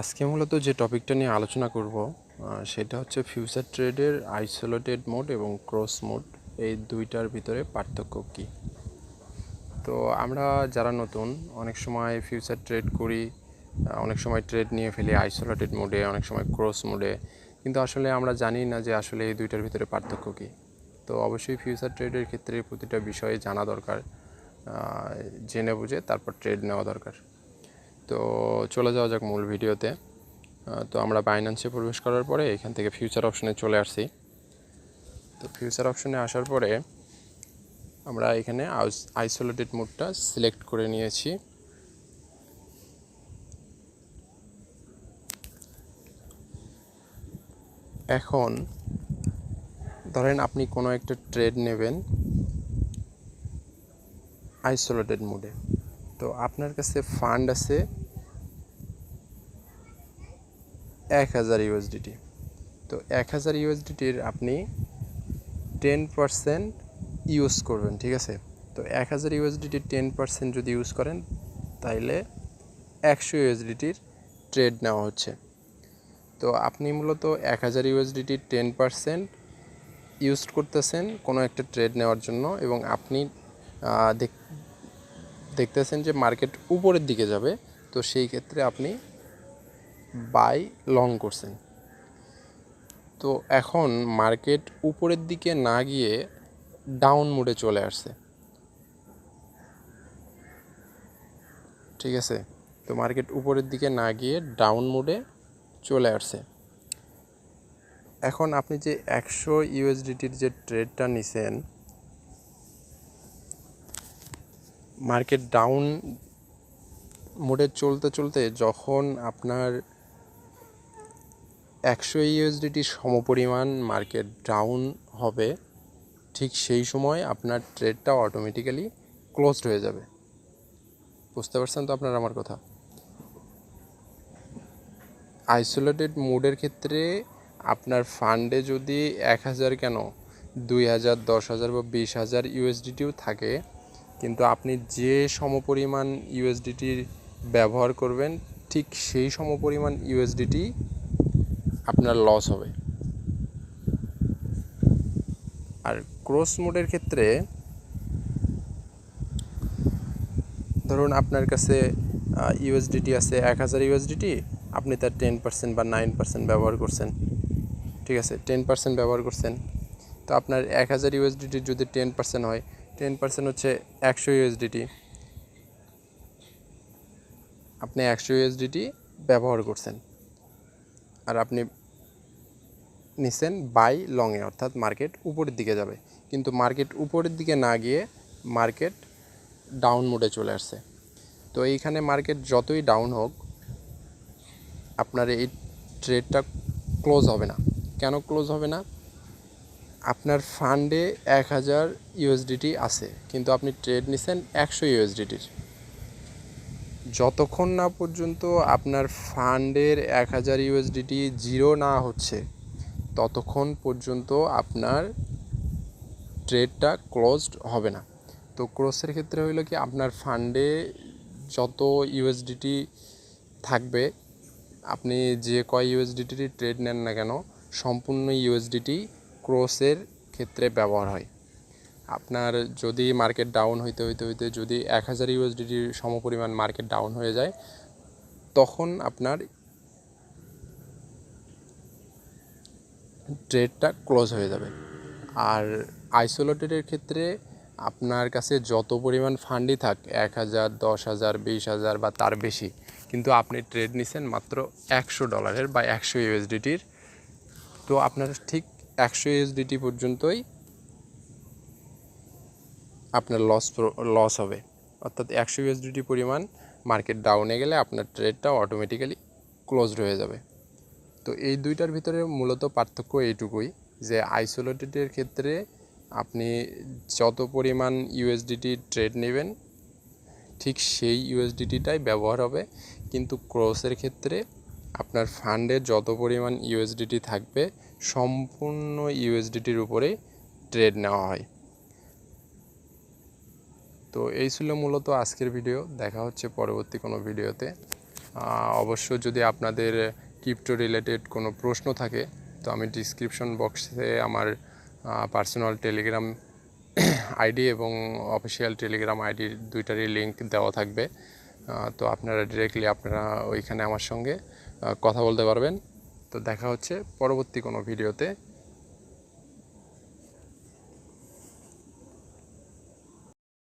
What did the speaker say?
আজকে মূলত যে টপিকটা নিয়ে আলোচনা করব সেটা হচ্ছে ফিউচার ট্রেডের আইসোলেটেড মোড এবং ক্রস মোড এই দুইটার ভিতরে পার্থক্য কী? তো আমরা যারা নতুন, অনেক সময় ফিউচার ট্রেড করি অনেক সময় ট্রেড নিয়ে ফেলি আইসোলেটেড মোডে অনেক সময় ক্রস মোডে কিন্তু আসলে আমরা জানি না যে আসলে এই দুইটার ভিতরে পার্থক্য কী। তো অবশ্যই ফিউচার ট্রেডের ক্ষেত্রে প্রতিটা বিষয়ে জানা দরকার জেনে বুঝে তারপর ট্রেড নেওয়া দরকার। তো চলে যাওয়া যাক মূল ভিডিওতে। তো আমরা বাইন্যান্সে প্রবেশ করার পরে এখান থেকে ফিউচার অপশনে চলে আসছি। তো ফিউচার অপশনে আসার পরে আমরা এখানে আইসোলেটেড মোডটা সিলেক্ট করে নিয়েছি। এখন ধরেন আপনি কোনো একটা ট্রেড নেবেন আইসোলেটেড মোডে তো আপনার কাছে ফান্ড আছে এক হাজার ইউএসডিটি তো এক হাজার ইউএসডিটির আপনি টেন পারসেন্ট ইউজ করবেন, ঠিক আছে? তো এক হাজার ইউএসডিটির টেন পারসেন্ট যদি ইউজ করেন, তাইলে একশো ইউএসডিটির ট্রেড নেওয়া হচ্ছে। তো আপনি মূলত এক হাজার ইউএসডিটির টেন পারসেন্ট ইউজ করতেছেন কোনো একটা ট্রেড নেওয়ার জন্য এবং আপনি দেখতেছেন যে মার্কেট উপরের দিকে যাবে, তো সেই ক্ষেত্রে আপনি বাই লং করছেন। তো এখন মার্কেট উপরের দিকে না গিয়ে ডাউন মোডে চলে আসছে। ঠিক আছে? তো মার্কেট উপরের দিকে না গিয়ে ডাউন মোডে চলে আসছে। এখন আপনি যে একশো ইউএসডিটির যে ট্রেডটা নিছেন, মার্কেট ডাউন মোডে চলতে চলতে যখন আপনার একশো ইউএসডিটি সমপরিমাণ মার্কেট ডাউন হবে, ঠিক সেই সময় আপনার ট্রেডটা অটোমেটিক্যালি ক্লোজড হয়ে যাবে। বুঝতে পারছেন তো আপনার আমার কথা? আইসোলেটেড মোডের ক্ষেত্রে আপনার ফান্ডে যদি এক হাজার কেন, দুই হাজার, দশ হাজার বা বিশ হাজার ইউএসডিটিও থাকে, কিন্তু আপনি যে সমপরিমাণ ইউএসডিটির ব্যবহার করবেন, ঠিক সেই সমপরিমাণ ইউএসডিটি আপনার লস হবে। আর ক্রস মোডের ক্ষেত্রে ধরুন আপনার কাছে ইউএসডিটি আছে এক হাজার ইউএসডিটি আপনি তার টেন পার্সেন্ট বা নাইন পার্সেন্ট ব্যবহার করছেন। ঠিক আছে টেন পার্সেন্ট ব্যবহার করছেন। তো আপনার এক হাজার ইউএসডিটির যদি টেন পার্সেন্ট হয় টেন পার্সেন্ট হচ্ছে একশো ইউএসডিটি আপনি একশো ইউএসডিটি ব্যবহার করছেন। আর আপনি নিছেন বাই লংয়ে, অর্থাৎ মার্কেট উপরের দিকে যাবে। কিন্তু মার্কেট উপরের দিকে না গিয়ে মার্কেট ডাউন মোডে চলে আসছে। তো এইখানে মার্কেট যতই ডাউন হোক, আপনার এই ট্রেডটা ক্লোজ হবে না। কেন ক্লোজ হবে না? আপনার ফান্ডে এক হাজার ইউএসডিটি আছে, কিন্তু আপনি ট্রেড নিছেন একশো ইউএসডিটির। যতক্ষণ না পর্যন্ত আপনার ফান্ডের এক হাজার ইউএসডিটি জিরো না হচ্ছে ততক্ষণ পর্যন্ত আপনার ট্রেডটা ক্লোজড হবে না। তো ক্রসের ক্ষেত্রে হইল কি, আপনার ফান্ডে যত ইউএসডিটি থাকবে, আপনি যে কয় ইউএসডিটির ট্রেড নেন না কেন, সম্পূর্ণ ইউএসডিটি ক্রসের ক্ষেত্রে ব্যবহার হয়। আপনার যদি মার্কেট ডাউন হইতে হইতে হইতে যদি এক হাজার ইউএসডিটির সমপরিমাণ মার্কেট ডাউন হয়ে যায়, তখন আপনার ট্রেডটা ক্লোজ হয়ে যাবে। আর আইসোলেটেডের ক্ষেত্রে আপনার কাছে যত পরিমাণ ফান্ডই থাক, এক হাজার, দশ হাজার, বিশ হাজার বা তার বেশি, কিন্তু আপনি ট্রেড নিছেন মাত্র একশো ডলারের বা একশো ইউএসডিটির তো আপনার ঠিক একশো ইউএসডিটি পর্যন্তই আপনার লস লস হবে। অর্থাৎ একশো ইউএসডিটি পরিমাণ মার্কেট ডাউনে গেলে আপনার ট্রেডটা অটোমেটিক্যালি ক্লোজড হয়ে যাবে। তো এই দুইটার ভিতরে মূলত পার্থক্য এইটুকুই যে আইসোলেটেডের ক্ষেত্রে আপনি যত পরিমাণ ইউএসডিটি ট্রেড নেবেন, ঠিক সেই ইউএসডিটিটাই ব্যবহার হবে। কিন্তু ক্রসের ক্ষেত্রে আপনার ফান্ডে যত পরিমাণ ইউএসডিটি থাকবে, সম্পূর্ণ ইউএসডিটির উপরে ট্রেড নেওয়া হয়। তো এই ছিল মূলত আজকের ভিডিও দেখা হচ্ছে পরবর্তী কোনো ভিডিওতে অবশ্য যদি আপনাদের ক্রিপ্টো রিলেটেড কোনো প্রশ্ন থাকে, তো আমি ডিসক্রিপশন বক্সে আমার পার্সোনাল টেলিগ্রাম আইডি এবং অফিসিয়াল টেলিগ্রাম আইডি দুইটারই লিঙ্ক দেওয়া থাকবে। তো আপনারা ডিরেক্টলি আপনারা ওইখানে আমার সঙ্গে কথা বলতে পারবেন। তো দেখা হচ্ছে পরবর্তী কোনো ভিডিওতে